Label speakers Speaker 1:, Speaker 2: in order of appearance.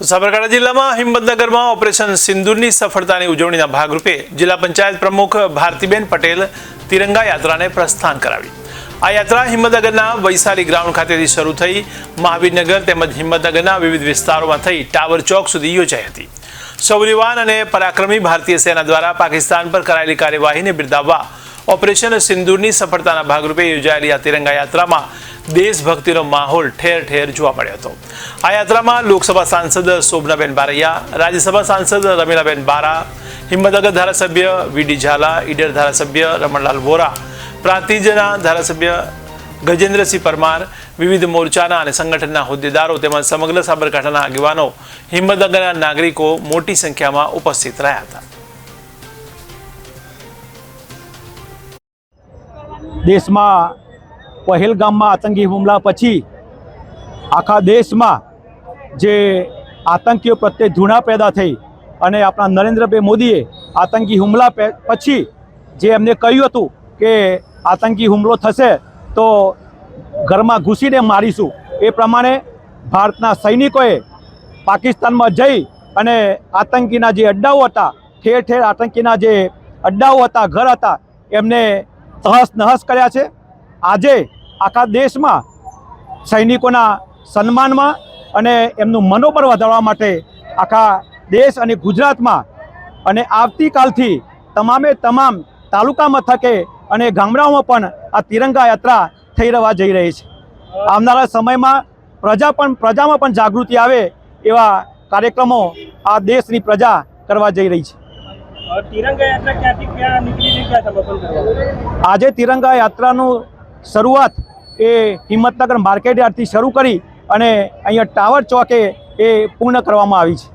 Speaker 1: સાબરકાંઠા જિલ્લામાં હિંમતનગરમાં ઓપરેશન સિંદૂરની સફળતાની ઉજવણીના ભાગરૂપે જિલ્લા પંચાયત પ્રમુખ ભારતીબેન પટેલ તિરંગા યાત્રાને પ્રસ્થાન કરાવી. આ યાત્રા હિંમતનગરના વૈશાલી ગ્રાઉન્ડ ખાતેથી શરૂ થઈ મહાવીરનગર તેમજ હિંમતનગરના વિવિધ વિસ્તારોમાં થઈ ટાવર ચોક સુધી યોજાઈ હતી. સૌર્યવાન અને પરાક્રમી ભારતીય સેના દ્વારા પાકિસ્તાન પર કરાયેલી કાર્યવાહીને બિરદાવવા ઓપરેશન સિંદૂરની સફળતાના ભાગરૂપે યોજાયેલી આ તિરંગા યાત્રામાં દેશભક્તિનો માહોલ ઠેર ઠેર જોવા મળ્યો હતો. આ યાત્રામાં લોકસભા સાંસદ શોભનાબેન બારૈયા, રાજ્યસભા સાંસદ રમીલાબેન બારા, હિંમતનગર ધારાસભ્ય વીડી ઝાલા, ઈડર ધારાસભ્ય રમણલાલ વોરા, પ્રાંતિજના ધારાસભ્ય ગજેન્દ્રસિંહ પરમાર, વિવિધ મોરચાના અને સંગઠનના હોદ્દેદારો તેમજ સમગ્ર સાબરકાંઠાના આગેવાનો, હિંમતનગરના નાગરિકો મોટી સંખ્યામાં ઉપસ્થિત રહ્યા હતા.
Speaker 2: દેશમાં પહેલગામમાં આતંકી હુમલા પછી આખા દેશમાં જે આતંકીઓ પ્રત્યે ધૂણા પેદા થઈ અને આપણા નરેન્દ્રભાઈ મોદીએ આતંકી હુમલા પછી જે એમને કહ્યું હતું કે આતંકી હુમલો થશે તો ઘરમાં ઘૂસીને મારીશું, એ પ્રમાણે ભારતના સૈનિકોએ પાકિસ્તાનમાં જઈ અને આતંકીના જે અડ્ડાઓ હતા ઠેર ઠેર આતંકીના જે અડ્ડાઓ હતા, ઘર હતા, એમને તહસ નહસ કર્યા છે. આજે આખા દેશમાં સૈનિકોના સન્માનમાં અને એમનું મનોબળ વધારવા માટે આખા દેશ અને ગુજરાતમાં અને આવતીકાલથી તમામે તમામ તાલુકા મથકે અને ગામડાઓમાં પણ આ તિરંગા યાત્રા થઈ રહેવા જઈ રહી છે. આવનારા સમયમાં પ્રજા પણ પ્રજામાં પણ જાગૃતિ આવે એવા કાર્યક્રમો આ દેશની પ્રજા કરવા જઈ રહી છે. આજે તિરંગા યાત્રાનું શરૂઆત એ હિંમતનગર માર્કેટ યાર્ડથી શરૂ કરી અને અહીંયા ટાવર ચોકે એ પૂર્ણ કરવામાં આવી છે.